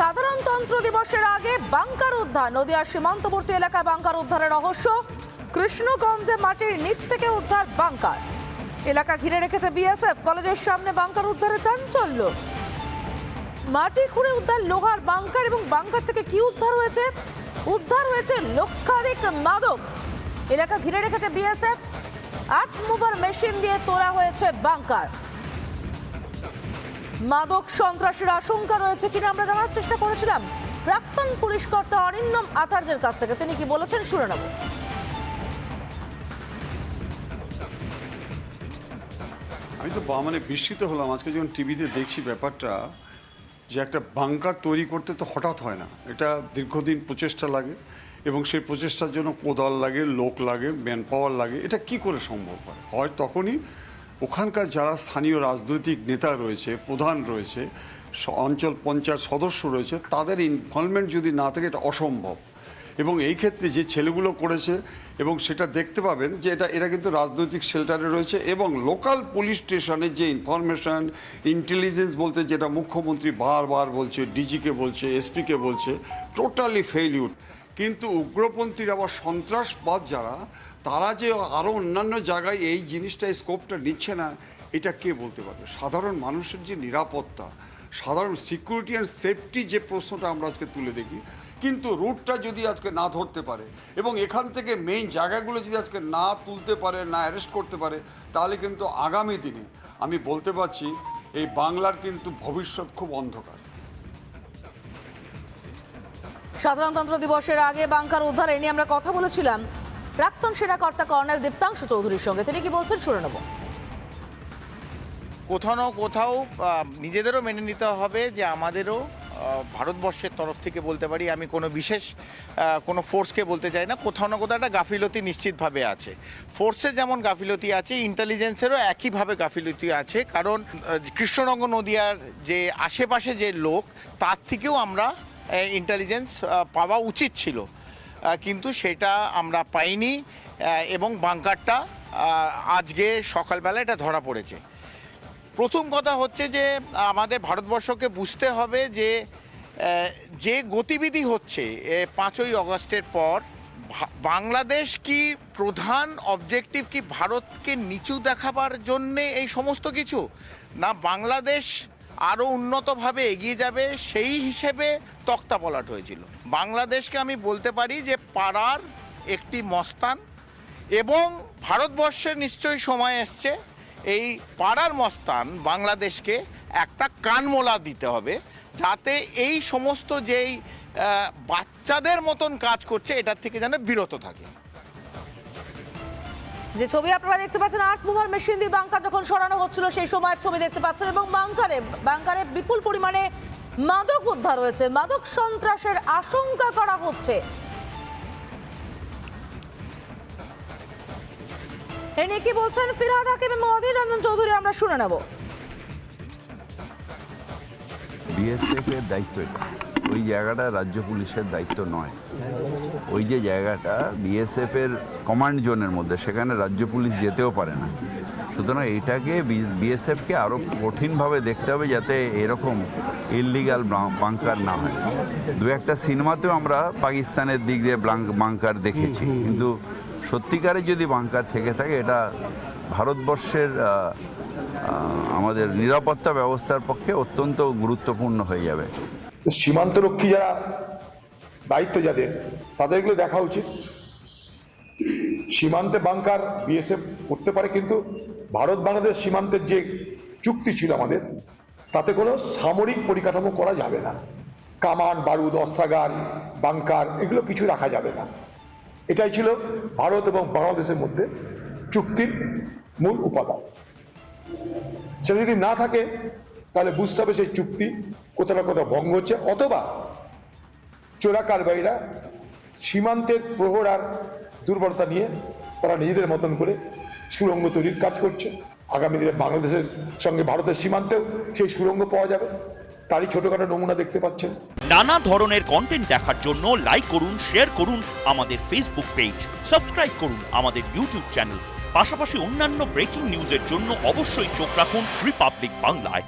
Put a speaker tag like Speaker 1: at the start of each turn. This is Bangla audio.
Speaker 1: সাধারণতন্ত্র দিবসের আগে বাংকার উদ্ধার নদিয়ার সীমান্তবর্তী এলাকায় বাংকার উদ্ধারের রহস্য, কৃষ্ণগঞ্জে মাটির নিচ থেকে উদ্ধার বাংকার। এলাকা ঘিরে রেখেছে বিএসএফ, কলেজের সামনে বাংকার উদ্ধারে চাঞ্চল্য। মাটি খুঁড়ে উদ্ধার লোহার বাংকার এবং বাংকার থেকে কি উদ্ধার হয়েছে? উদ্ধার হয়েছে লক্ষাধিক মাদক। এলাকা ঘিরে রেখেছে বিএসএফ, আট মুভার মেশিন দিয়ে তোলা হয়েছে বাংকার। মাদক সন্ত্রাসের আশঙ্কা রয়েছে কিনা আমরা জানার চেষ্টা করেছিলাম। প্রাক্তন পুলিশ কর্তা অরিন্দম আচার্যের কাছ থেকে। তিনি কি বলেছেন? শুনে নেব।
Speaker 2: আমি তো মানে বিস্মিত হলাম। আজকে যখন টিভিতে দেখছি ব্যাপারটা, যে একটা বাংকার তৈরি করতে তো হঠাৎ হয় না। এটা দীর্ঘদিন প্রচেষ্টা লাগে এবং সেই প্রচেষ্টার জন্য কোদাল লাগে, লোক লাগে ম্যান পাওয়ার লাগে। এটা কি করে সম্ভব হয়? হয় তখনই ওখানকার যারা স্থানীয় রাজনৈতিক নেতা রয়েছে, প্রধান রয়েছে অঞ্চল পঞ্চায়েত সদস্য রয়েছে, তাদের ইনভলভমেন্ট যদি না থাকে, এটা অসম্ভব। এবং এই ক্ষেত্রে যে ছেলেগুলো করেছে এবং সেটা দেখতে পাবেন যে এটা, এরা কিন্তু রাজনৈতিক শেল্টারে রয়েছে এবং লোকাল পুলিশ স্টেশনে যে ইনফরমেশন ইন্টেলিজেন্স বলতে যেটা মুখ্যমন্ত্রী বারবার বলছে ডিজিকে বলছে এসপিকে বলছে টোটালি ফেইলিউর কিন্তু উগ্রপন্থীর আবার সন্ত্রাসবাদ যারা তারা যে আরও অন্যান্য জায়গায় এই জিনিসটা স্কোপটা নিচ্ছে না, এটা কে বলতে পারবে? সাধারণ মানুষের যে নিরাপত্তা, সাধারণ সিকিউরিটি অ্যান্ড সেফটি যে প্রশ্নটা আমরা আজকে তুলে দেখি, কিন্তু রুটটা যদি আজকে না ধরতে পারে এবং এখান থেকে মেইন জায়গাগুলো যদি আজকে না তুলতে পারে, না অ্যারেস্ট করতে পারে, তাহলে কিন্তু আগামী দিনে আমি বলতে পারছি এই বাংলার কিন্তু ভবিষ্যৎ খুব অন্ধকার।
Speaker 1: সাধারণতন্ত্র দিবসের আগে বাংকার উদ্ধার নিয়ে আমরা কথা বলেছিলাম। প্রাক্তন সেনাকর্তা কর্নেল দীপ্তাংশু চৌধুরীর সঙ্গে। তিনি কি বলছেন? শুনে নেব।
Speaker 3: কোথাও না কোথাও নিজেদেরও মেনে নিতে হবে যে আমাদেরও ভারতবর্ষের তরফ থেকে বলতে পারি, আমি কোনো বিশেষ কোনো ফোর্সকে বলতে চাই না। কোথাও না কোথাও একটা গাফিলতি নিশ্চিতভাবে আছে। ফোর্সের যেমন গাফিলতি আছে, ইন্টেলিজেন্সেরও একইভাবে গাফিলতি আছে। কারণ কৃষ্ণরঙ্গ নদিয়ার যে আশেপাশে যে লোক, তার থেকেও আমরা ইন্টেলিজেন্স পাওয়া উচিত ছিল। কিন্তু সেটা আমরা পাইনি এবং বাংকারটা আজকে সকালবেলা এটা ধরা পড়েছে। প্রথম কথা হচ্ছে যে, আমাদের ভারতবর্ষকে বুঝতে হবে যে যে গতিবিধি হচ্ছে পাঁচই অগস্টের পর বাংলাদেশ কি প্রধান অবজেক্টিভ কি ভারতকে নিচু দেখাবার জন্যে এই সমস্ত কিছু? না বাংলাদেশ আরও উন্নতভাবে এগিয়ে যাবে, সেই হিসেবে তক্তাপলাট হয়েছিল। বাংলাদেশকে আমি বলতে পারি যে পাড়ার একটি মস্তান এবং ভারতবর্ষের নিশ্চয়ই সময় এসছে, এই পাড়ার মস্তান বাংলাদেশকে একটা কানমোলা দিতে হবে, যাতে এই সমস্ত যেই বাচ্চাদের মতন কাজ করছে, এটার থেকে যেন বিরত থাকে।
Speaker 1: যে ছবি আপনারা দেখতে পাচ্ছেন আট মুভার মেশিন দিয়ে বাংকার যখন সরানো হচ্ছিল, সেই সময়ের ছবি দেখতে পাচ্ছেন এবং বাংকারে বাংকারে বিপুল পরিমাণে মাদক উদ্ধার হয়েছে। মাদক সন্ত্রাসের আশঙ্কা করা হচ্ছে। এ কি বলছেন ফিরহাদ হাকিম এবং অধীর রঞ্জন চৌধুরী, আমরা শুনে নেব।
Speaker 4: বিএসএফ এর দায়িত্ব ওই জায়গাটা রাজ্য পুলিশের দায়িত্ব নয়। ওই যে জায়গাটা বিএসএফ এর কমান্ড জোনের মধ্যে সেখানে রাজ্য পুলিশ যেতেও পারে না। সুতরাং এটাকে বিএসএফকে আরও কঠিনভাবে দেখতে হবে যাতে এরকম ইললিগাল বাংকার না হয়। দু একটা সিনেমাতেও আমরা পাকিস্তানের দিক দিয়ে বাংকার দেখেছি। কিন্তু সত্যিকারে যদি বাংকার থেকে থাকে এটা ভারতবর্ষের আমাদের নিরাপত্তা ব্যবস্থার পক্ষে অত্যন্ত গুরুত্বপূর্ণ হয়ে যাবে।
Speaker 5: সীমান্তরক্ষী যারা দায়িত্ব যাদের, তাদেরগুলো দেখা উচিত। সীমান্তে বাংকার বিএসএফ করতে পারে, কিন্তু ভারত বাংলাদেশ সীমান্তের যে চুক্তি ছিল আমাদের, তাতে কোনো সামরিক পরিকাঠামো করা যাবে না। কামান, বারুদ অস্ত্রাগার বাংকার, এগুলো কিছু রাখা যাবে না। এটাই ছিল ভারত এবং বাংলাদেশের মধ্যে চুক্তির মূল উপাদান। সেটা যদি না থাকে, তাহলে বুঝতে হবে সেই চুক্তি কোথাও না কোথাও ভঙ্গ হচ্ছে, অথবা চোরা কারবারিরা সীমান্তের প্রহর আর দুর্বলতা নিয়ে তারা নিজেদের মতন করে সুরঙ্গ তৈরির কাজ করছে। আগামী দিনে বাংলাদেশের সঙ্গে ভারতের সীমান্তেও সেই সুরঙ্গ পাওয়া যাবে। তারই ছোটখাটো নমুনা দেখতে পাচ্ছেন।
Speaker 6: নানা ধরনের কন্টেন্ট দেখার জন্য লাইক করুন শেয়ার করুন আমাদের ফেসবুক পেজ সাবস্ক্রাইব করুন আমাদের ইউটিউব চ্যানেল পাশাপাশি অন্যান্য ব্রেকিং নিউজের জন্য অবশ্যই চোখ রাখুন রিপাবলিক বাংলায়